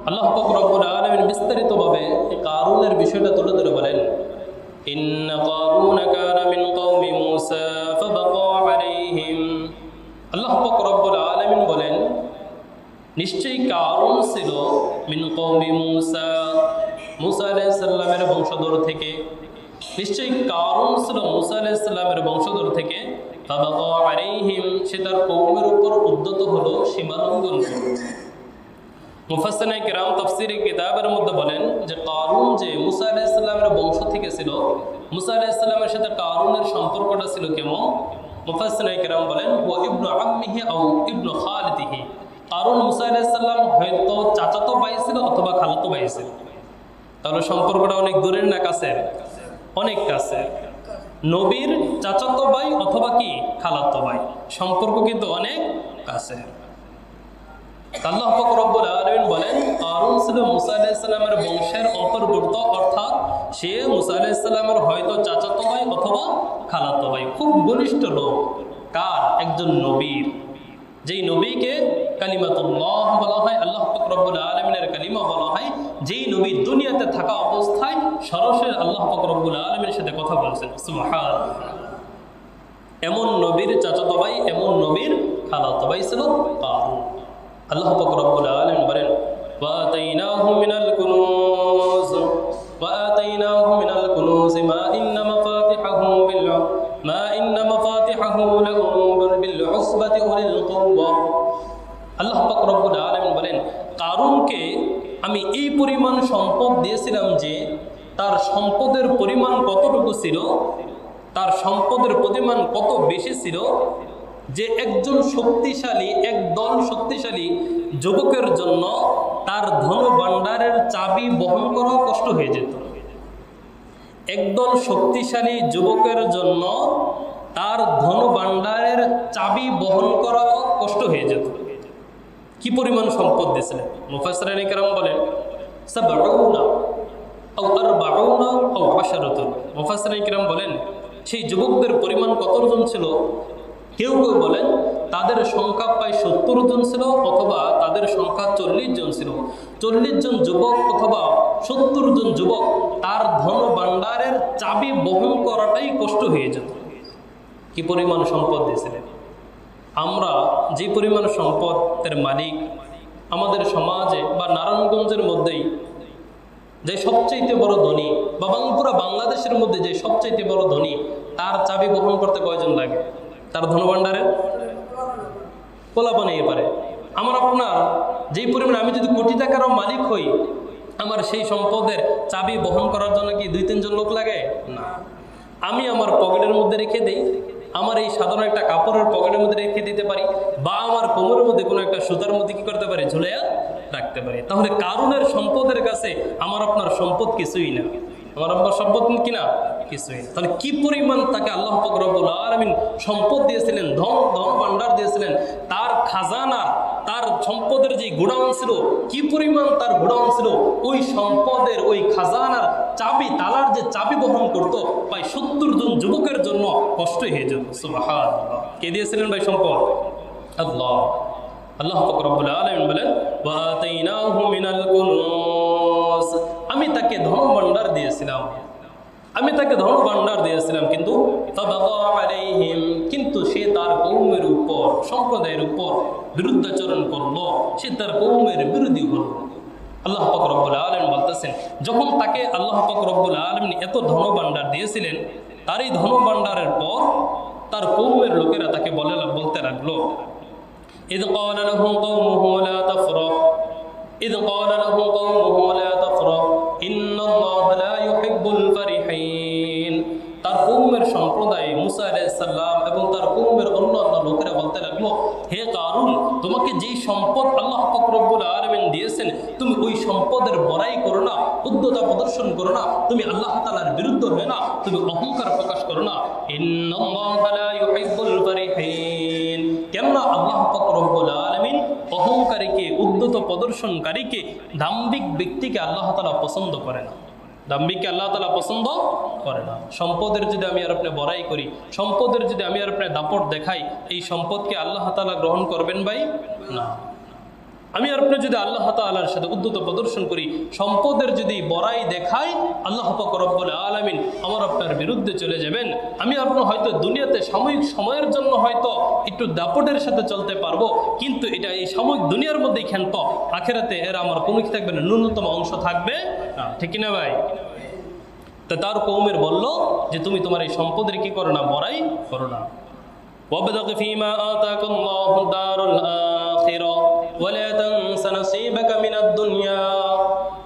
আল্লাহ রব্বুল আলমিন বিস্তারিতভাবে এই কারুনের বিষয়টা তুলে ধরে বলেন إن قارون كان من قوم موسى فبقى عليهم আল্লাহ পাক রব্বুল আলামিন বলেন নিশ্চয়ই কারুন ছিল মিন কওমি মূসা মুসা আলাইহিস সালামের বংশধর থেকে নিশ্চয়ই কারুন ছিল মুসা আলাইহিস সালামের বংশধর থেকে ফাবাকা আলাইহিম সে তার কওমের উপর উদ্যত হলো সীমালঙ্ঘন করলো মুফাসসানে কিরাম তাফসীরে কিতাবের মধ্যে বলেন যে কারুন যে মুসা আলাইহিস সালামের বংশ থেকে ছিল, মুসা আলাইহিস সালামের সাথে কারুনের সম্পর্কটা ছিল কেমন? মুফাসসানে কিরাম বলেন ও ইবনু আম্মিহি আও ইবনু খালিদিহি। কারুন মুসা আলাইহিস সালাম হয়তো চাচাতো ভাই ছিল অথবা খালাতো ভাই তাহলে সম্পর্কটা অনেক দূরের না কাছের? অনেক কাছের। নবীর চাচাতো ভাই অথবা কি? খালাতো ভাই। সম্পর্ক কিন্তু অনেক কাছের। আল্লাহ পাক রব্বুল আলামিন বলেন কারুন ছিল মুসা আলাইহিস বংশের অন্তর্ভুক্ত, অর্থাৎ সে মুসা আলাইহিস হয়তো চাচাতো ভাই অথবা খালাতো ভাই, খুব ঘনিষ্ঠ লোক। কার? একজন নবীর। যেই নবীকে কালিমাতুল্লাহ বলা হয়, আল্লাহ পাক রব্বুল আলামিনের কালিমা বলা হয়, যেই নবী দুনিয়াতে থাকা অবস্থায় সরাসরি আল্লাহ পাক রব্বুল আলামিনের সাথে কথা বলছেন। সুবহানাল্লাহ। এমন নবীর চাচাতো ভাই, এমন নবীর খালাতো ভাই ছিল কারুন আল্লাহ পাক রব্বুল আলামিন বলেন وآتيناه من الكنوز وآتيناه من الكنوز ما إن مفاتحه بالع ما إن مفاتحه لتنوء بالعصبة أولي القوة আল্লাহ পাক রব্বুল আলামিন বলেন কারুনকে আমি এই পরিমাণ সম্পদ দিয়েছিলাম যে তার সম্পদের পরিমাণ কতটুকু ছিল তার সম্পদের পরিমাণ কত বেশি ছিল যে একজন শক্তিশালী, একদল শক্তিশালী যুবকের জন্য তার ধন ভাণ্ডারের চাবি বহন করাও কষ্ট হয়ে যেত। একদল শক্তিশালী যুবকের জন্য তার ধন ভাণ্ডারের চাবি বহন করাও কষ্ট হয়ে যেত। কি পরিমাণ সম্পদ দিয়েছিলেন? মুফাসরানি কেরাম বলেন মুফাসরানি কেরাম বলেন, সেই যুবকদের পরিমাণ কতজন ছিল? কেউ কেউ বলেন তাদের সংখ্যা প্রায় সত্তর জন ছিল অথবা তাদের সংখ্যা চল্লিশ জন ছিল। চল্লিশ জন যুবক অথবা সত্তর জন যুবক, তার ধন ভাণ্ডারের চাবি বহন করাটাই কষ্ট হয়ে যেত। কি পরিমাণ সম্পদ দিয়েছিলেন? আমরা যে পরিমাণ সম্পদের মালিক আমাদের সমাজে বা নারায়ণগঞ্জের মধ্যেই যে সবচাইতে বড় ধনী বা পুরো বাংলাদেশের মধ্যে যে সবচাইতে বড় ধনী, তার চাবি বহন করতে কয়জন লাগে? তার ধনভাণ্ডারের পোলাপা নিয়ে পারে। আমার আপনার, যেই পরিমাণে আমি যদি কোটি টাকারও মালিক হই, আমার সেই সম্পদের চাবি বহন করার জন্য কি দুই তিনজন লোক লাগে? না। আমি আমার পকেটের মধ্যে রেখে দিই। আমার এই সাধারণ একটা কাপড়ের পকেটের মধ্যে রেখে দিতে পারি বা আমার কোমরের মধ্যে কোনো একটা সুতার মধ্যে কী করতে পারি? ঝুলে রাখতে পারি। তাহলে কারুনের সম্পদের কাছে আমার আপনার সম্পদ কিছুই না। আমার আপনার সম্পদ কিনা? কিছুই তাহলে কি পরিমাণ তাকে আল্লাহ ফকরবুল আলমিন সম্পদ দিয়েছিলেন? ধন ধন ভাণ্ডার দিয়েছিলেন? তার খাজানা, তার সম্পদের যে গোডাউন ছিল, কি পরিমাণ তার গোডাউন ছিল? ওই সম্পদের, ওই খাজানার চাবি, তালার যে চাবি বহন করত, প্রায় সত্তর জন যুবকের জন্য কষ্ট হয়ে যেত। কে দিয়েছিলেন ভাই সম্পদ? আল্লাহ। আল্লাহ ফকরবুল আলমিন বলেন "ওয়াতাইনাহু মিনাল কুনুজ।" আমি তাকে ধন ভাণ্ডার দিয়েছিলাম আমি তাকে ধন ভাণ্ডার দিয়েছিলাম কিন্তু ফাবাকা আলাইহিম, কিন্তু সে তার কৌমের উপর সম্প্রদায়ের উপর বিরুদ্ধাচরণ করলো সে তার কৌমের বিরোধী হলো আল্লাহ পাক রব্বুল আলম বলতেছেন যখন তাকে আল্লাহ পাক রব্বুল আলমিন এত ধন ভাণ্ডার দিয়েছিলেন তার এই ধন ভাণ্ডারের পর তার কৌমের লোকেরা তাকে বলে বলতে লাগলো إذ قال له قومه لا تفرح إذ قال له قومه لا تفرح إن الله তার কৌমের সম্প্রদায় মুসা আলাইসাল্লাম এবং তার কৌমের অন্য অন্য লোকেরা বলতে লাগল, হে কারুন, তোমাকে যেই সম্পদ আল্লাহ ফকরবুল আলমিন দিয়েছেন, তুমি ওই সম্পদের বড়াই করো না, উদ্যতা প্রদর্শন করো না, তুমি আল্লাহ তালার বিরুদ্ধ হয়ে না, তুমি অহংকার প্রকাশ করো না। কেননা আল্লাহ ফকরবুল আলমিন অহংকারীকে, উদ্যত প্রদর্শনকারীকে দাম্বিক ব্যক্তিকে আল্লাহ তালা পছন্দ করে না। দাম্ভিককে আল্লাহ তালা পছন্দ করে না। সম্পদের যদি আমি আর আপনি বড়াই করি, সম্পদের যদি আমি আর আপনি দাপট দেখাই, এই সম্পদকে আল্লাহ তালা গ্রহণ করবেন ভাই? না। আমি আর আপনি যদি আল্লাহ তাআলার সাথে উদ্যত প্রদর্শন করি সম্পদের যদি বড়াই দেখাই আল্লাহ পাক রব্বুল আলামিন আমার আপনার বিরুদ্ধে চলে যাবেন আমি আপনার হয়তো দুনিয়াতে সাময়িক সময়ের জন্য হয়তো একটু দাপটের সাথে চলতে পারবো কিন্তু এটা এই সাময়িক দুনিয়ার মধ্যেই ক্ষান্ত আখেরাতে এর আমার কোনো কি থাকবে না ন্যূনতম অংশ থাকবে না ঠিক না ভাই তা তার কৌমের বলল যে তুমি তোমার এই সম্পদের কি করো না বড়াই করো না وابتغ فيما آتاك الله الدار দুনিয়া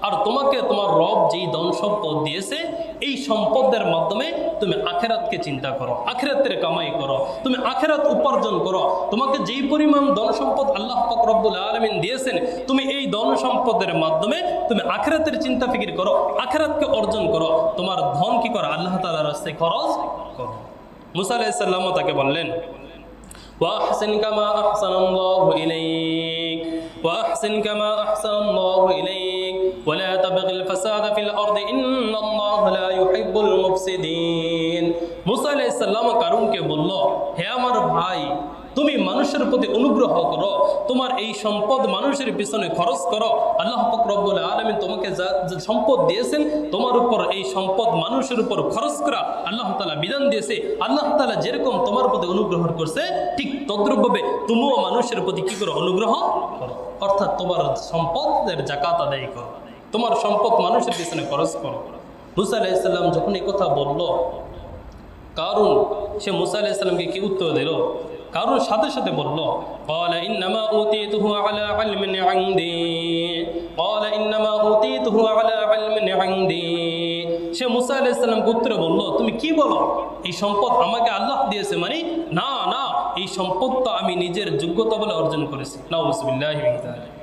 আর তোমাকে তোমার রব যেই দন সম্পদ দিয়েছে, এই সম্পদের মাধ্যমে তুমি আখেরাতকে চিন্তা করো, আখেরাতের কামাই করো, তুমি আখেরাত উপার্জন করো। তোমাকে যেই পরিমাণ দন সম্পদ আল্লাহ পাক রব্বুল আলমিন দিয়েছেন, তুমি এই দন সম্পদের মাধ্যমে তুমি আখেরাতের চিন্তা ফিকির করো, আখেরাতকে অর্জন করো। তোমার ধন কি করো? আল্লাহ তালার রাস্তায় খরচ করো। মুসা আলাইসাল্লামও তাকে বললেন ওয়াহসেন কামা আহসান ইলাইক। وأحسن كما أحسن الله إليك ولا تبغ الفساد في الأرض إن الله لا يحب المفسدين মুসা আলাইসাল্লাম কারুনকে বলল হে আমার ভাই তুমি মানুষের প্রতি অনুগ্রহ করো। তোমার এই সম্পদ মানুষের পিছনে খরচ করো। আল্লাহ পাক রব্বুল আলামিন তোমাকে যা সম্পদ দিয়েছেন, তোমার উপর এই সম্পদ মানুষের উপর খরচ করা আল্লাহ তালা বিধান দিয়েছে। আল্লাহ তালা যেরকম তোমার প্রতি অনুগ্রহ করছে, ঠিক তদ্রুপভাবে তুমিও মানুষের প্রতি কি করো? অনুগ্রহ করো। অর্থাৎ তোমার সম্পদের জাকাত আদায় করো। তোমার সম্পদ মানুষের পিছনে খরচ করো। মুসা আলাইসাল্লাম যখন এই কথা বলল কারণ সে মুসা আলাইসাল্লামকে কি উত্তর দিল? কারণ সাথে সাথে বলল قال انما اوتيته على علم عندي قال انما اوتيته على علم عندي সে মুসা আলাইসাল্লামকে উত্তরে বলল তুমি কি বলো এই সম্পদ আমাকে আল্লাহ দিয়েছে মানে না না এই সম্পদ তো আমি নিজের যোগ্যতা বলে অর্জন করেছি নাউজুবিল্লাহি মিন যালিক।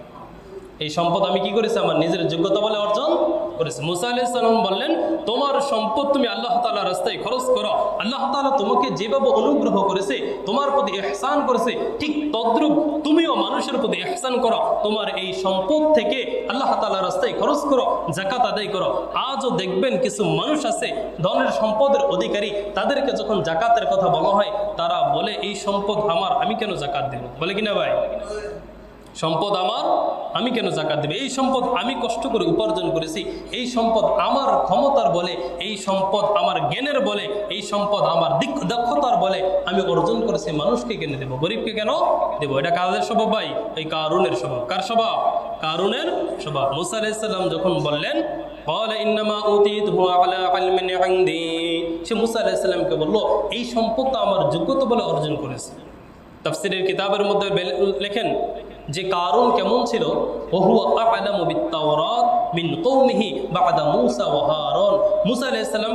এই সম্পদ আমি কি করেছি? আমার নিজের যোগ্যতা বলে অর্জন করেছি। মুসা আলাইসাল্লাম বললেন, তোমার সম্পদ তুমি আল্লাহ তালা রাস্তায় খরচ করো। আল্লাহ তালা তোমাকে যেভাবে অনুগ্রহ করেছে, তোমার প্রতি এহসান করেছে, ঠিক তদ্রুপ তুমিও মানুষের প্রতি এহসান করো। তোমার এই সম্পদ থেকে আল্লাহ তালা রাস্তায় খরচ করো জাকাত আদায় করো। আজও দেখবেন কিছু মানুষ আছে, ধনের সম্পদের অধিকারী, তাদেরকে যখন জাকাতের কথা বলা হয়, তারা বলে, এই সম্পদ আমার, আমি কেন জাকাত দেব? বলে কিনা ভাই? সম্পদ আমার, আমি কেন জাকাত দেবে? এই সম্পদ আমি কষ্ট করে উপার্জন করেছি, এই সম্পদ আমার ক্ষমতার বলে, এই সম্পদ আমার জ্ঞানের বলে, এই সম্পদ আমার দিক দক্ষতার বলে, আমি অর্জন করেছি মানুষকে কেন দেবো? গরিবকে কেন দেবো? এটা কাদের স্বভাব ভাই? এই কারুনের স্বভাব। কার স্বভাব? কারুনের স্বভাব। মুসা ইসলাম যখন বললেন সে মুসা আলাইসাল্লামকে বলল, এই সম্পদ আমার যোগ্যতা বলে অর্জন করেছে। তফসিরের কিতাবের মধ্যে লেখেন যে কারণ কেমন ছিল? মূসা মূসা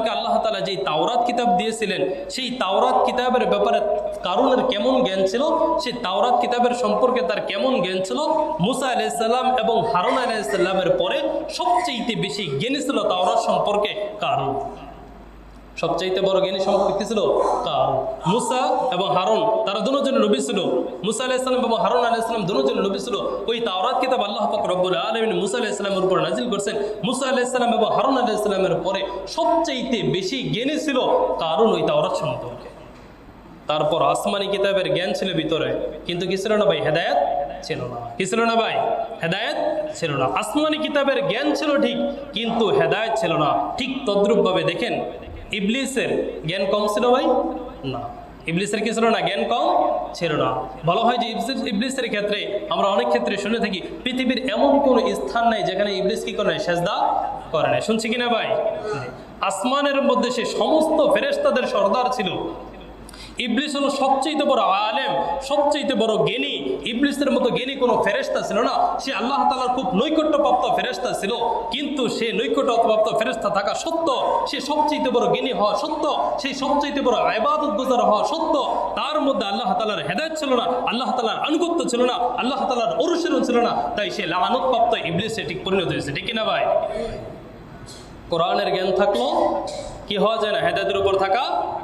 আল্লাহ তাআলা যে তাওরাত কিতাব দিয়েছিলেন, সেই তাওরাত কিতাবের ব্যাপারে কারুনের কেমন জ্ঞান ছিল? সেই তাওরাত কিতাবের সম্পর্কে তার কেমন জ্ঞান ছিল? মূসা এবং পরে সবচেয়ে বেশি জ্ঞানী ছিল তাওরাত সম্পর্কে কারণ। সবচাইতে বড় জ্ঞানী সম্পর্ক ছিল মুসা এবং হারুন, তারা দুজন নবী ছিল। মুসা আলাইহিসসালাম এবং হারুন আলাইহিসসালাম দুজন নবী ছিল। ওই তাওরাত কিতাব আল্লাহ পাক রব্বুল আলামিন মুসা আলাইহিসসালামের উপর নাজিল করেছেন। মুসা আলাইহিসসালাম এবং হারুন আলাইহিসসালামের পরে সবচাইতে বেশি জ্ঞানী ছিল কারণ ওই তাওরাত সম্পর্কে তারপর আসমানি কিতাবের জ্ঞান ছিল ভিতরে, কিন্তু কি ছিল না ভাই? হেদায়েত ছিল না। কি ছিল না ভাই? হেদায়েত ছিল না। আসমানি কিতাবের জ্ঞান ছিল ঠিক, কিন্তু হেদায়েত ছিল না। ঠিক তদ্রুপভাবে দেখেন ইবলিসের জ্ঞান কম ছিল ভাই? না। ইবলিসের কি ছিল না? জ্ঞান কম ছিল না। বলা হয় যে ইবলিস- ইবলিসের ক্ষেত্রে আমরা অনেক ক্ষেত্রে শুনে থাকি, পৃথিবীর এমন কোনো স্থান নাই যেখানে ইবলিস কি করে সেজদা করে নাই। শুনছি কিনা ভাই? আসমানের মধ্যে সে সমস্ত ফেরেশতাদের সর্দার ছিল। ইবলিস হলো সবচেয়ে বড় আলেম সবচেয়ে বড় জ্ঞানী ইবলিসের মতো জ্ঞানী কোনো ফেরেস্তা ছিল না। সে আল্লাহ তালার খুব নৈকট্যপ্রাপ্ত ফেরেস্তা ছিল। কিন্তু সে নৈকট্যপ্রাপ্ত ফেরেস্তা থাকা সত্য সে সবচেয়ে বড় জ্ঞানী হওয়া সত্য সেই সবচেয়ে বড় আবাদত গুজার হওয়া সত্য তার মধ্যে আল্লাহ তালার হেদায়ত ছিল না, আল্লাহ তালার আনুগত্য ছিল না, আল্লাহ তালার অনুসরণ ছিল না। তাই সে লানতপ্রাপ্ত ইবলিসে ঠিক পরিণত হয়েছে। ঠিক না ভাই? কোরআনের জ্ঞান থাকল, কি হওয়া যায় না? হেদায়তের উপর থাকা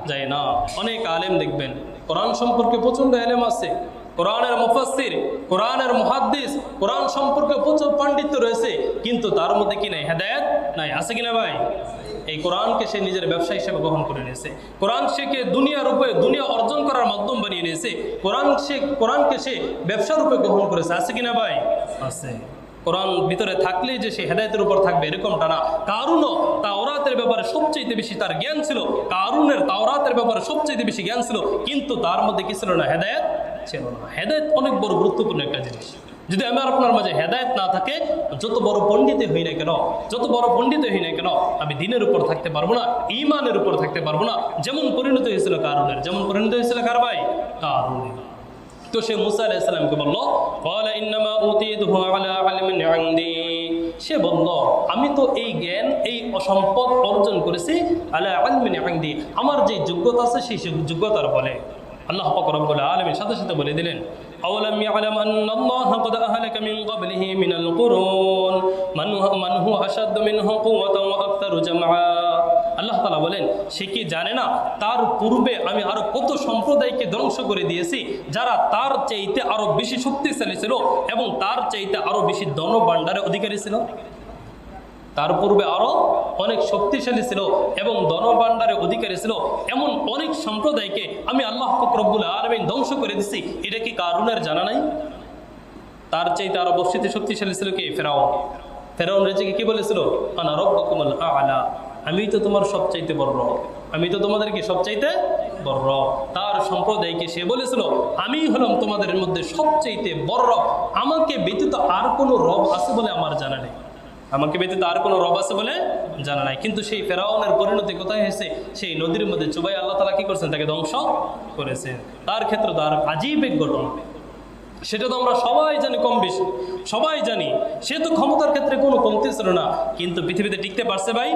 যায় না। অনেক আলেম দেখবেন, কোরআন সম্পর্কে প্রচণ্ড আলেম আছে। কোরআনের মুফাসসির, কোরআনের মুহাদ্দিস, কোরআন সম্পর্কে প্রচুর পাণ্ডিত্য রয়েছে, কিন্তু তার মধ্যে কি নাই? হেদায়েত নাই। আছে কিনা ভাই? এই কোরআনকে সে নিজের ব্যবসা হিসেবে গ্রহণ করে নিয়েছে। কোরআন শেকে দুনিয়া রূপে, দুনিয়া অর্জন করার মাধ্যম বানিয়ে নিয়েছে। কোরআন সে, কোরআনকে সে ব্যবসা রূপে গ্রহণ করেছে। আছে কিনা ভাই? আছে। কোরআন ভিতরে থাকলেই যে সে হেদায়তের উপর থাকবে এরকমটা না। কারুনও তাওরাতের ব্যাপারে সবচেয়ে বেশি তার জ্ঞান ছিল। কারুনের তাওরাতের ব্যাপারে সবচেয়ে বেশি জ্ঞান ছিল, কিন্তু তার মধ্যে কি ছিল না? হেদায়ত ছিল না। হেদায়ত অনেক বড় গুরুত্বপূর্ণ একটা জিনিস। যদি আমার আপনার মাঝে হেদায়ত না থাকে, যত বড় পণ্ডিতে হই না কেন, যত বড় পণ্ডিতে হই না কেন, আমি দিনের উপর থাকতে পারব না ইমানের উপর থাকতে পারব না। যেমন পরিণত হয়েছিল কারুনের, যেমন পরিণত হয়েছিল কার ভাই? তো সে মুসা আলাইসাল্লামকে বলল, "ক্বালা ইন্নামা উতীতুহু আলা ইলমিন ইনদি।" সে বলল, আমি তো এই জ্ঞান, এই সম্পদ অর্জন করেছি আলা ইলমিন ইনদি। আমার যে যোগ্যতা আছে, সেই যোগ্যতার বলে। আল্লাহ পাক রব্বুল আলামিন সাথে সাথে বলে দিলেন أولم يعلم أن الله قد أهلك من قبله من القرون من هو, من هو أشد منه قوة وأكثر جمعا আল্লাহ তালা বলেন সে কি জানে না তার পূর্বে আমি আরো কত সম্প্রদায়কে ধ্বংস করে দিয়েছি যারা তার চাইতে আরো বেশি শক্তিশালী ছিল এবং তার চাইতে আরো বেশি ধনভাণ্ডারের অধিকারী ছিল তার পূর্বে আরও অনেক শক্তিশালী ছিল এবং ধনভাণ্ডারের অধিকারী ছিল। এমন অনেক সম্প্রদায়কে আমি আল্লাহ ফকরবুল আলমিন ধ্বংস করে দিছি। এটা কি কারুনের জানা নাই? তার চাইতে আরও বস্তিতে শক্তিশালী ছিল কি? ফেরাউন। ফেরাউন রেজেকে কি বলেছিল? আনা রব্বকুমুল আলা। আমি তো তোমার সবচাইতে বড় রব। আমি তো তোমাদেরকে সবচাইতে বড় রব। তার সম্প্রদায়কে সে বলেছিল, আমি হলাম তোমাদের মধ্যে সবচাইতে বড় রব। আমাকে ব্যতীত আর কোনো রব আছে বলে আমার জানা নেই। আমাকে ব্যতীত তার কোনো রব আছে বলে জানা নাই। কিন্তু সেই ফেরাউনের পরিণতি কোথায় হয়েছে? সেই নদীর মধ্যে চুবাই আল্লাহ তালা কি করছেন? তাকে ধ্বংস করেছেন। তার ক্ষেত্রে তার আজীব এক ঘটনা সেটা তো আমরা সবাই জানি কম বেশি। সবাই জানি, সে তো ক্ষমতার ক্ষেত্রে কোনো কমতি ছিল না। কিন্তু পৃথিবীতে টিকতে পারছে ভাই?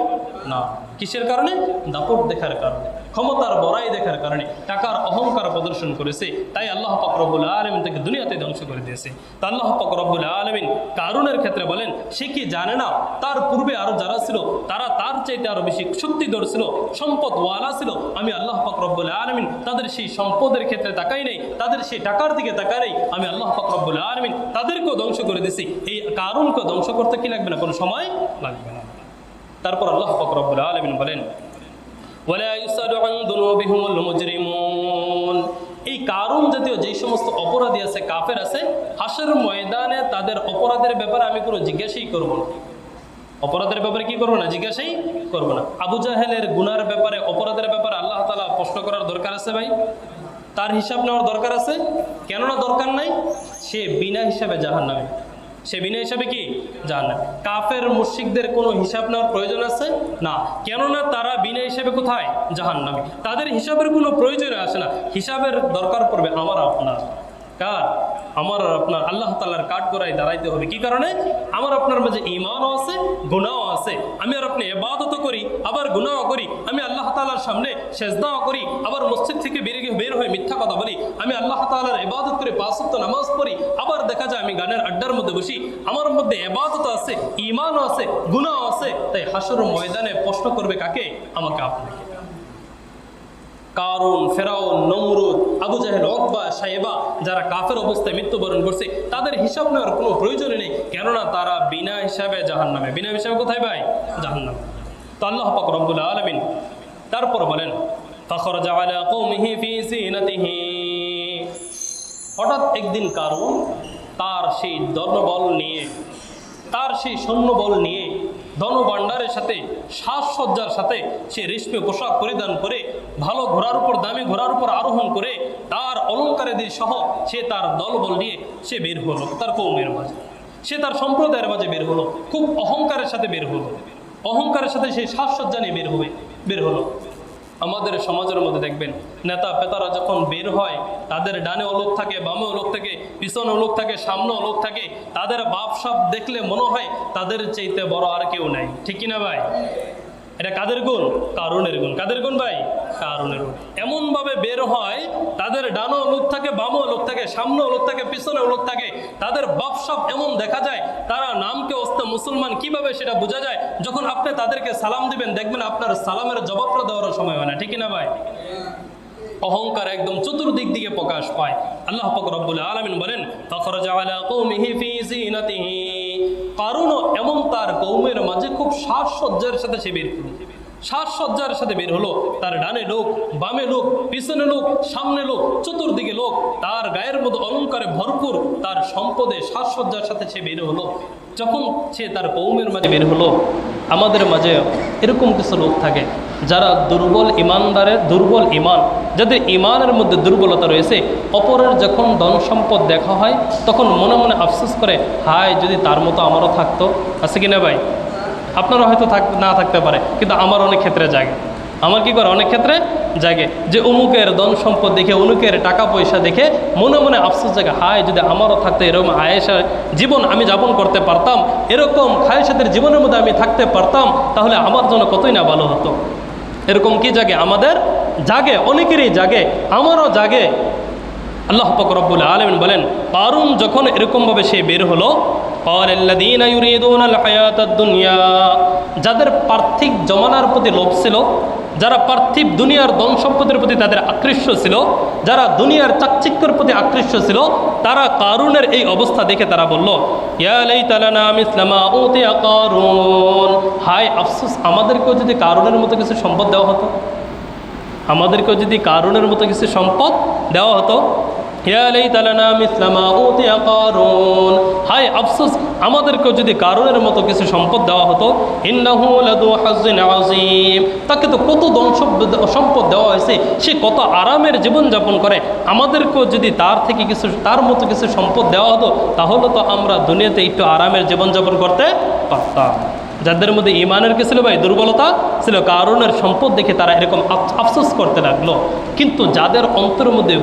না। কিসের কারণে? দাপট দেখার কারণে। ক্ষমতার বড়াই দেখার কারণে টাকার অহংকার প্রদর্শন করেছে। তাই আল্লাহ পাক রব্বুল আলমিন তাকে দুনিয়াতে ধ্বংস করে দিয়েছে। তা আল্লাহ পাক রব্বুল আলমিন কারুনের ক্ষেত্রে বলেন, সে কি জানে না? তার পূর্বে আরও যারা ছিল, তারা তার চাইতে আরও বেশি শক্তিধর ছিল সম্পদ ওয়ালা ছিল। আমি আল্লাহ পাক রব্বুল আলমিন তাদের সেই সম্পদের ক্ষেত্রে তাকাই নেই, তাদের সেই টাকার দিকে তাকাই আমি আল্লাহ পাক রব্বুল আলমিন তাদেরকেও ধ্বংস করে দিছি এই কারুনকে ধ্বংস করতে কি লাগবে না? কোনো সময় লাগবে না। তারপর আল্লাহ পাক রব্বুল আলমিন বলেন ওয়ালা ইউসাদু আন দুনুবিহিমুল মুজরিমুন এই কারুন জাতীয় যেই সমস্ত অপরাধী আছে, কাফের আছে হাসের ময়দানে তাদের অপরাধের ব্যাপারে আমি কোনো জিজ্ঞাসাই করব না। অপরাধের ব্যাপারে কি করব না? জিজ্ঞাসাই করব না। আবু জাহেলের গুনার ব্যাপারে, অপরাধের ব্যাপারে আল্লাহ তালা প্রশ্ন করার দরকার আছে ভাই? তার হিসাব নেওয়ার দরকার আছে? কেননা দরকার নাই, সে বিনা হিসাবে জাহান নামে সে বিনয় হিসাবে কি? জাহান কাফের মুশিকদের কোনো হিসাব নেওয়ার প্রয়োজন আছে? না। কেননা তারা বিনয় হিসাবে কোথায়? জাহান নামে তাদের হিসাবের কোনো প্রয়োজন আসে না। হিসাবের দরকার পড়বে আমার, আপনার। কার? আমার আর আপনার আল্লাহ তালার কাঠ করাই দাঁড়াইতে হবে। কি কারণে? আমার আপনার মাঝে ইমানও আছে গুণাও আছে। আমি আর আপনি এবাদত করি, আবার গুণাও করি। আমি আল্লাহ তালার সামনে সেজদাও করি, আবার মসজিদ থেকে বেরিয়ে বের হয়ে মিথ্যা কথা বলি। আমি আল্লাহ তালার এবাদত করে পাঁচত্ব নামাজ পড়ি, আবার দেখা যায় আমি গানের আড্ডার মধ্যে বসি। আমার মধ্যে এবাদত আছে ইমানও আছে গুণাও আছে। তাই হাসর ময়দানে প্রশ্ন করবে কাকে? আমাকে আপনাকে। কারুন, ফেরাউন, নমরুদ, আবু জাহেল অকবা সাহেবা যারা কাফের অবস্থায় মৃত্যুবরণ করছে, তাদের হিসাব নেওয়ার কোনো প্রয়োজন নেই, কেননা তারা বিনা হিসাবে জাহান নামে বিনা হিসাবে কোথায় ভাই? জাহান নামে তো আল্লাহ পাক রব্বুল আলমিন তারপর বলেন ফখর আলা কৌমিহি ফি সিনাতিহি। হঠাৎ একদিন কারণ তার সেই দলবল নিয়ে, তার সেই সৈন্যবল নিয়ে ধনভাণ্ডারের সাথে, সাজসজ্জার সাথে সে রেশমি পোশাক পরিধান করে, ভালো ঘোড়ার উপর, দামি ঘোড়ার উপর আরোহণ করে, তার অলঙ্কারেদের সহ সে তার দলবল নিয়ে সে বের হলো, তার কৌমের মাঝে। সে তার সম্প্রদায়ের মাঝে বের হলো, খুব অহংকারের সাথে বের হলো। অহংকারের সাথে সেই সাজসজ্জা নিয়ে বের হবে, বের হলো। আমাদের সমাজের মধ্যে দেখবেন, নেতা পেতারা যখন বের হয়, তাদের ডানে লোক থাকে, বামে লোক থাকে, পিছনে অলোক থাকে, সামনে লোক থাকে, তাদের বাপ সাপ দেখলে মনে হয় তাদের চাইতে বড় আর কেউ নাই। ঠিক কিনা ভাই? এটা কাদের গুণ? কারণের গুণ। কাদের গুণ ভাই? কারুনের গুণ এমনভাবে বের হয়, তাদের ডানো লোক থাকে বামও লোক থাকে সামনেও লোক থাকে পিছনেও লোক থাকে। তাদের বাপসাপ এমন দেখা যায়, তারা নামকে অস্ত মুসলমান কীভাবে সেটা বোঝা যায়? যখন আপনি তাদেরকে সালাম দিবেন, দেখবেন আপনার সালামের জবাবটা দেওয়ার সময় হয় না। ঠিক না ভাই? অহংকার একদম চতুর্দিক দিকে প্রকাশ পায়। আল্লাহ পাক রব্বুল আলামিন বলেন, ফাখরাজা আলা কওমিহি ফি এমন তার কৌমের মাঝে খুব সাজসজ্জার সাথে সে বের সাজসজ্জার সাথে বের হলো। তার ডানে লোক, বামে লোক, পিছনে লোক, সামনে লোক, চতুর্দিকে লোক। তার গায়ের মধ্যে অলঙ্কারে ভরপুর তার সম্পদে সাজসজ্জার সাথে সে বের হলো। যখন সে তার কৌমের মাঝে বের হলো, আমাদের মাঝে এরকম কিছু লোক থাকে যারা দুর্বল ইমানদারের দুর্বল ইমান। যাদের ইমানের মধ্যে দুর্বলতা রয়েছে, অপরের যখন ধন সম্পদ দেখা হয়, তখন মনে মনে আফসোস করে, হায়, যদি তার মতো আমারও থাকতো। আছে কিনা ভাই? আপনারও হয়তো থাক, না থাকতে পারে, কিন্তু আমার অনেক ক্ষেত্রে জাগে। আমার কি করে? অনেক ক্ষেত্রে জাগে যে অমুকের ধন সম্পদ দেখে অনুকের টাকা পয়সা দেখে মনে মনে আফসোস জাগে, হায়, যদি আমারও থাকতো এরকম আয়েসার জীবন আমি যাপন করতে পারতাম, এরকম খায়েসাদের জীবনের মধ্যে আমি থাকতে পারতাম, তাহলে আমার জন্য কতই না ভালো হতো? এরকম কি জাগে? আমাদের জাগে, অনেকেরই জাগে, আমারও জাগে। আল্লাহ ফকরবুল আলম বলেন কারুন যখন এরকমভাবে সে বের হলো যাদের পার্থিব জমানার প্রতি লোভ ছিল, যারা পার্থিব দুনিয়ার ধন সম্পদের প্রতি তাদের আকৃষ্ট ছিল, যারা দুনিয়ার চাকচিক্যের প্রতি আকৃষ্ট ছিল, তারা কারুনের এই অবস্থা দেখে তারা বলল হায় আফসোস, আমাদেরকেও যদি কারুনের মতো কিছু সম্পদ দেওয়া হতো? আমাদেরকেও যদি কারুনের মতো কিছু সম্পদ দেওয়া হতো? হায় আফসোস, আমাদেরকেও যদি কারুনের মতো কিছু সম্পদ দেওয়া হতো তাকে তো কত সম্পদ দেওয়া হয়েছে, সে কত আরামের জীবনযাপন করে। আমাদেরকেও যদি তার থেকে কিছু, তার মতো কিছু সম্পদ দেওয়া হতো, তাহলে তো আমরা দুনিয়াতে একটু আরামের জীবনযাপন করতে পারতাম। যাদের মধ্যে ইমানের কি ছিল ভাই? দুর্বলতা ছিল কারণের সম্পদ দেখে তারা এরকম আফসোস করতে লাগল। কিন্তু যাদের অন্তরের মধ্যে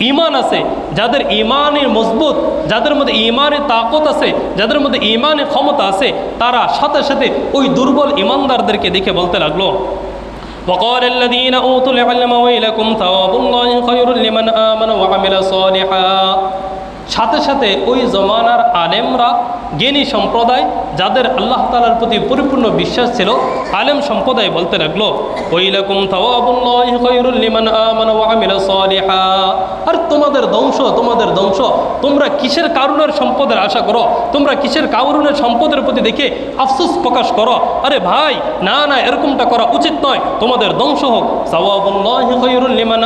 ইমান আছে যাদের ইমানের মজবুত যাদের মধ্যে ইমানের তাকত আছে যাদের মধ্যে ইমানের ক্ষমতা আছে তারা সাথে সাথে ওই দুর্বল ইমানদারদেরকে দেখে বলতে লাগলো وقال الذين أوتوا العلم ويلكم ثواب الله خير لمن آمن وعمل صالحا সাথে সাথে ওই জমানার আলেমরা জ্ঞানী সম্প্রদায় যাদের আল্লাহ তালার প্রতি পরিপূর্ণ বিশ্বাস ছিল, আলেম সম্প্রদায় বলতে লাগল আর তোমাদের ধ্বংস তোমাদের ধ্বংস। তোমরা কিসের কারণের সম্পদের আশা করো? তোমরা কিসের কারণের সম্পদের প্রতি দেখে আফসোস প্রকাশ করো? আরে ভাই, না না, এরকমটা করা উচিত নয়। তোমাদের ধ্বংস হোক। লিমান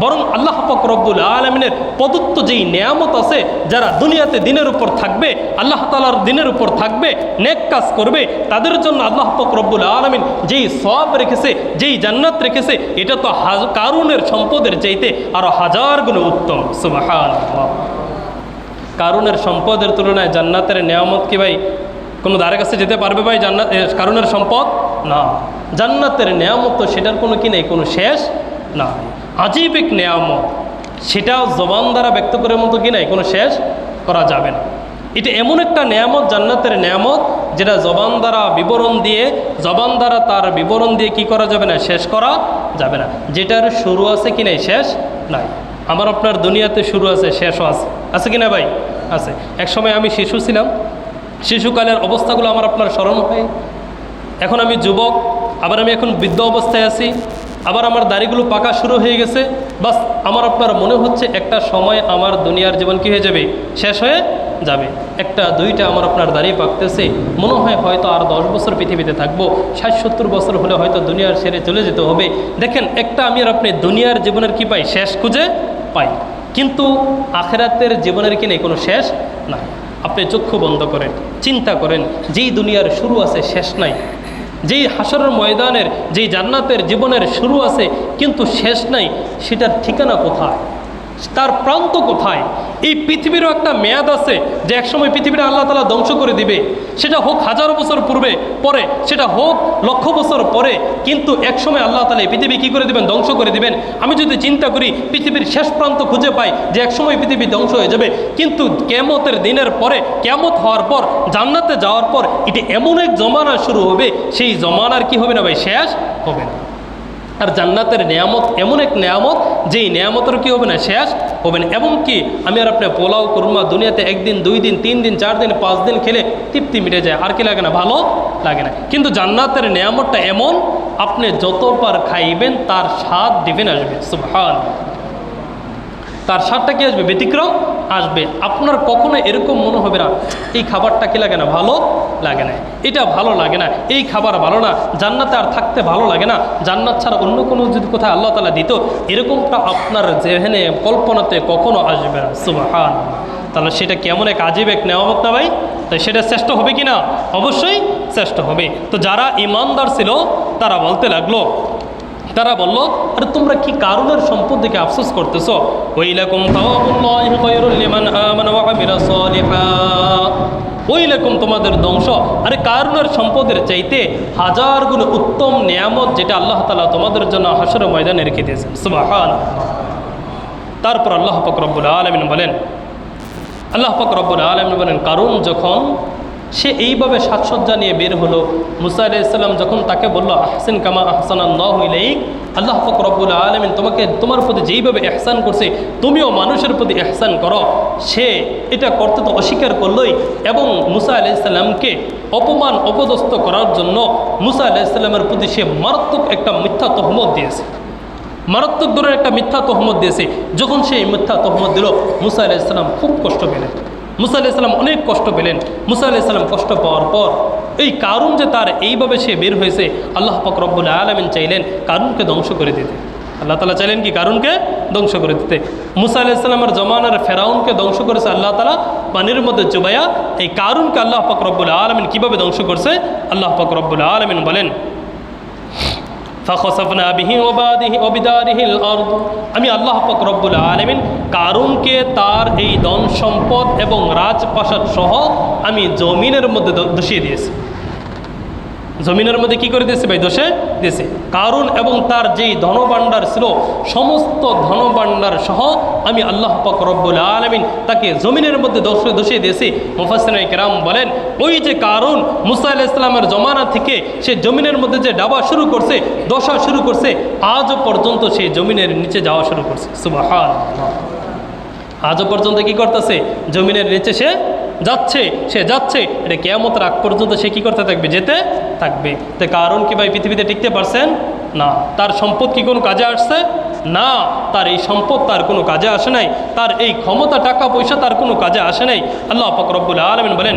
বরং আল্লাহ পাক রব্বুল আলমিনের প্রদত্ত যেই নেয়ামত আছে যারা দুনিয়াতে দিনের উপর থাকবে আল্লাহ তালার দিনের উপর থাকবে নেক কাজ করবে তাদের জন্য আল্লাহ পাক রব্বুল আলমিন যেই সব রেখেছে যেই জান্নাত রেখেছে এটা তো কারুনের সম্পদের চাইতে আরও হাজার গুণ উত্তম। সুবাহান কারুনের সম্পদের তুলনায় জান্নাতের নিয়ামত কি ভাই? কোনো দ্বারের কাছে যেতে পারবে ভাই জান্নাত এ, কারুনের সম্পদ? না। জান্নাতের নেয়ামত তো সেটার কোনো কি নেই কোনো শেষ না আজীব এক নেয়ামত। সেটাও জবান দ্বারা ব্যক্ত করার মতো কি নাই? কোনো শেষ করা যাবে না। এটা এমন একটা নেয়ামত, জান্নাতের নেয়ামত, যেটা জবান দ্বারা বিবরণ দিয়ে, জবান দ্বারা তার বিবরণ দিয়ে কি করা যাবে না, শেষ করা যাবে না। যেটার শুরু আছে কি নাই, শেষ নাই। আমার আপনার দুনিয়াতে শুরু আছে, শেষও আছে। আছে কি না ভাই? আছে। এক সময় আমি শিশু ছিলাম। শিশুকালের অবস্থাগুলো আমার আপনার স্মরণ হয়। এখন আমি যুবক, আবার আমি এখন বৃদ্ধ অবস্থায় আছি। আবার আমার দাড়িগুলো পাকা শুরু হয়ে গেছে। বাস, আমার আপনার মনে হচ্ছে একটা সময় আমার দুনিয়ার জীবন কি হয়ে যাবে? শেষ হয়ে যাবে। একটা, দুইটা আমার আপনার দাঁড়িয়ে পাকতেছে। মনে হয় হয়তো আর দশ বছর পৃথিবীতে থাকব। ষাট, সত্তর বছর হলে হয়তো দুনিয়ার সেরে চলে যেতে হবে। দেখেন, একটা আমি আর আপনি দুনিয়ার জীবনের কি পাই? শেষ খুঁজে পাই। কিন্তু আখেরাতের জীবনের কি নেই? কোনো শেষ নাই। আপনি চক্ষু বন্ধ করেন, চিন্তা করেন, যেই দুনিয়ার শুরু আছে, শেষ নাই। যেই হাসরের ময়দানের যেই জান্নাতের জীবনের শুরু আছে কিন্তু শেষ নাই সেটার ঠিকানা কোথায়? তার প্রান্ত কোথায়? এই পৃথিবীরও একটা মেয়াদ আছে যে একসময় পৃথিবীটা আল্লাহ তালা ধ্বংস করে দিবে। সেটা হোক হাজার বছর পূর্বে, পরে, সেটা হোক লক্ষ বছর পরে, কিন্তু একসময় আল্লাহ তালা এই পৃথিবী কী করে দিবেন? ধ্বংস করে দিবেন। আমি যদি চিন্তা করি, পৃথিবীর শেষ প্রান্ত খুঁজে পাই যে একসময় পৃথিবী ধ্বংস হয়ে যাবে, কিন্তু কেমতের দিনের পরে কেমত হওয়ার পর, জান্নাতে যাওয়ার পর, এটি এমন এক জমানা শুরু হবে, সেই জমানার কি হবে না ভাই? শেষ হবে না। আর জান্নাতের নিয়ামত এমন এক নেয়ামত, যেই নেয়ামতের কি হবে না শেষ হবে না। এবং কি আমি আর আপনার পোলাও, কুরমা দুনিয়াতে একদিন, দুই দিন, তিন দিন, চার দিন, পাঁচ দিন খেলে তৃপ্তি মিটে যায়। আর কি লাগে না? ভালো লাগে না। কিন্তু জান্নাতের নেয়ামতটা এমন, আপনি যতবার খাইবেন তার স্বাদ দিবেন আসবে। সুবহান তার স্বাদটা কি আসবে? ব্যতিক্রম আসবে। আপনার কখনো এরকম মনে হবে না, এই খাবারটা কি লাগে না ভালো লাগে না? এটা ভালো লাগে না, এই খাবার ভালো না। জান্নাতে আর থাকতে ভালো লাগে না। জান্নাত ছাড়া অন্য কোনো যদি কোথায় আল্লাহ তালা দিত, এরকমটা আপনার জেহেনে, কল্পনাতে কখনো আসবে না। সুবাহান তাহলে সেটা কেমন এক আজীব এক নেওয়ামত না ভাই? তাই সেটা শ্রেষ্ঠ হবে কি না? অবশ্যই শ্রেষ্ঠ হবে। তো যারা ইমানদার ছিল, তারা বলতে লাগল তারা বলল, আরে, তোমরা কি কারণের সম্পদ দেখে আফসোস করতেছো? সলিহা। ওইরকম তোমাদের ধ্বংস। আরে কারণের সম্পদের চাইতে হাজার গুণ উত্তম নিয়ামত যেটা আল্লাহ তালা তোমাদের জন্য হাসর ময়দানে রেখে দিয়েছেন। সুবাহান তারপর আল্লাহ ফকরবুল আলমিন বলেন, আল্লাহ পাক রব্বুল আলমিন বলেন কারণ যখন সে এইভাবে সাজসজ্জা নিয়ে বের হলো। মুসা আলাইসাল্লাম যখন তাকে বলল, আহসেন কামা আহসান আল্লাহ ইলাইক, আল্লাহ পাক রব্বুল আলমিন তোমাকে তোমার প্রতি যেইভাবে এহসান করছে, তুমিও মানুষের প্রতি এহসান করো। সে এটা করতে তো অস্বীকার করলোই এবং মুসা আলাইসাল্লামকে অপমান, অপদস্থ করার জন্য মুসা আলাইসাল্লামের প্রতি সে মারাত্মক একটা মিথ্যা তহমত দিয়েছে। মারাত্মক দূরের একটা মিথ্যা তহমত দিয়েছে। যখন সে মিথ্যা তহমত দিল, মুসা আলাইসাল্লাম খুব কষ্ট পেলেন। মুসা আলাইসাল্লাম অনেক কষ্ট পেলেন। মুসা আলাইসাল্লাম কষ্ট পাওয়ার পর এই কারণ যে তার এইভাবে সে বের হয়েছে, আল্লাহ পাক রব্বুল আলমিন চাইলেন কারণকে ধ্বংস করে দিতে। আল্লাহ তালা চাইলেন কি কারণকে ধ্বংস করে দিতে। মুসা আলাইসাল্লামের জমানার ফেরাউনকে ধ্বংস করেছে আল্লাহ তালা পানির মধ্যে চুবাইয়া এই কারণকে আল্লাহ পাক রব্বুল আলমিন কীভাবে ধ্বংস করছে? আল্লাহ পাক রব্বুল আলমিন বলেন ফাখসাফনা বিহি ওবাদিহি অবিদারিহিল অর্দ আমি আল্লাহ পাক রব্বুল আলামিন কারুনকে তার এই দন সম্পদ এবং রাজপ্রাসাদ সহ আমি জমিনের মধ্যে দোষিয়ে দিয়েছি। জমিনের মধ্যে কি করে দিয়েছে ভাই? দোষে দিয়েছে। কারণ এবং তার যেই ধনভাণ্ডার ছিল, সমস্ত ধনভাণ্ডার সহ আমি আল্লাহ পাক রব্বুল আলমিন তাকে জমিনের মধ্যে দোষে দোষিয়ে দিয়েছি। মুফাসিন কেরাম বলেন, ওই যে কারণ মুসা ইসলামের জমানা থেকে সে জমিনের মধ্যে যে ডাবা শুরু করছে, দশা শুরু করছে, আজও পর্যন্ত সে জমিনের নিচে যাওয়া শুরু করছে। সুবাহ আজও পর্যন্ত কি করতেছে? জমিনের নিচে সে যাচ্ছে সে যাচ্ছে। এটা কেয়ামত রাগ পর্যন্ত সে কী করতে থাকবে? যেতে থাকবে। তো কারণ কি ভাই, পৃথিবীতে টিকতে পারছেন? না। তার সম্পদ কি কোনো কাজে আসছে? না, তার এই সম্পদ তার কোনো কাজে আসে নাই। তার এই ক্ষমতা, টাকা, পয়সা তার কোনো কাজে আসে নাই। আল্লাহ পাক রব্বুল আলামিন বলেন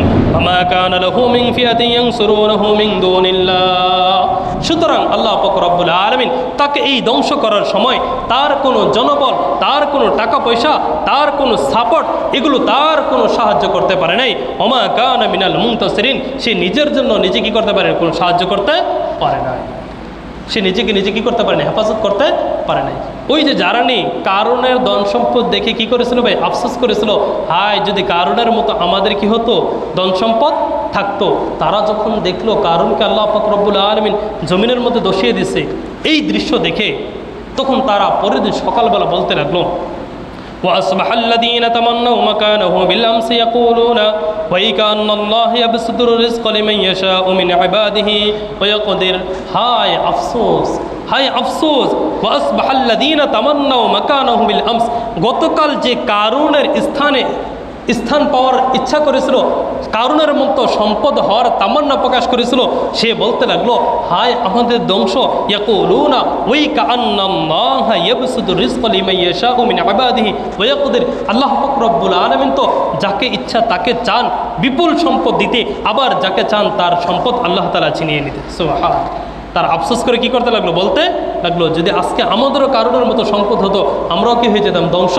সুতরাং আল্লাহ পাক রব্বুল আলামিন তাকে এই ধ্বংস করার সময় তার কোনো জনবল, তার কোনো টাকা পয়সা, তার কোনো সাপোর্ট, এগুলো তার কোনো সাহায্য করতে পারে নাই। ওমা কানা মিনাল মুনতাসিরিন, সে নিজের জন্য নিজে কি করতে পারে, কোনো সাহায্য করতে পারে না সে নিজেকে নিজে কী করতে পারে না হেফাজত করতে পারে নাই। ওই যে যারা নেই কারণের ধন সম্পদ দেখে কি করেছিল ভাই? আফসোস করেছিল হায় যদি কারণের মতো আমাদের কি হতো? ধন সম্পদ থাকতো। তারা যখন দেখল কারণকে আল্লাহ ফকরবুল আলমিন জমিনের মধ্যে দশিয়ে দিছে, এই দৃশ্য দেখে তখন তারা পরের দিন সকালবেলা বলতে লাগল وأصبح الذين تمنوا مكانه بالأمس يقولون ويكأن الله يبسط الرزق لمن يشاء من عباده ويقدر هاي أفسوس হাই আফসোস ওয়াসবাহ আল্লাযীনা তামান্নাউ মাকানাহু বিল আমস গতকাল যে কারুনের স্থানে স্থান পাওয়ার ইচ্ছা করেছিল, কারুনের মতো সম্পদ হওয়ার তামান্না প্রকাশ করেছিল, সে বলতে লাগল, হায় আমাদের ধ্বংস আল্লাহ পাক রব্বুল আলামিন তো যাকে ইচ্ছা তাকে চান, বিপুল সম্পদ দিতে, আবার যাকে চান তার সম্পদ আল্লাহ তাআলা ছিনিয়ে নিতে। তার আফসোস করে কি করতে লাগল? বলতে লাগল, যদি আজকে আমাদেরও কারণের মতো সম্পদ হতো, আমরাও কি হয়ে যেতাম? ধ্বংস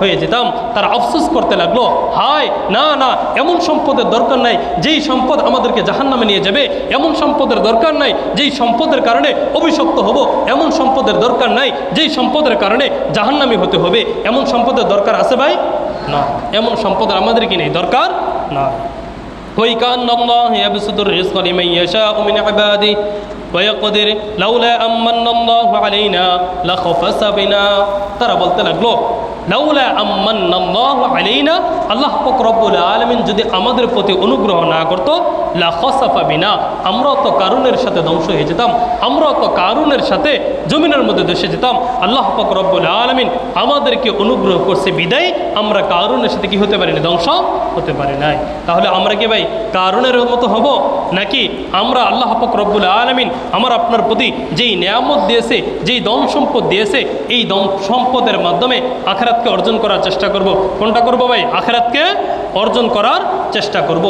হয়ে যেতাম তার আফসোস করতে লাগলো হায় না না এমন সম্পদের দরকার নাই যেই সম্পদ আমাদেরকে জাহান্নামে নিয়ে যাবে এমন সম্পদের দরকার নাই যেই সম্পদের কারণে অভিশপ্ত হব এমন সম্পদের দরকার নাই যেই সম্পদের কারণে জাহান্নামি হতে হবে এমন সম্পদের দরকার আছে ভাই না এমন সম্পদের আমাদের কি নেই দরকার না ويكأن الله يبسط الرزق لمن يشاء من عباده ويقدر لولا أمن الله علينا لخفس بنا তারা বলতে লাগলো আল্লাহ পাক যদি আমাদের প্রতি অনুগ্রহ না করত, লা আমরাও তো কারুনের সাথে ধ্বংস হয়ে যেতাম, আমরাও তো কারুনের সাথে জমিনের মধ্যে দেশে যেতাম, আল্লাহ পাক রব্বুল আলমিন আমাদেরকে অনুগ্রহ করছে, বিদায়, আমরা কারণের সাথে কি হতে পারি না ধ্বংস হতে পারি নাই। তাহলে আমরা কি ভাই কারণের মতো হব? নাকি আমরা আল্লাহ পাক রব্বুল আলমিন আমার আপনার প্রতি যেই নিয়ামত দিয়েছে, যেই দম সম্পদ দিয়েছে, এই দম সম্পদের মাধ্যমে আখেরাতকে অর্জন করার চেষ্টা করব। কোনটা করব ভাই? আখেরাতকে অর্জন করার চেষ্টা করব।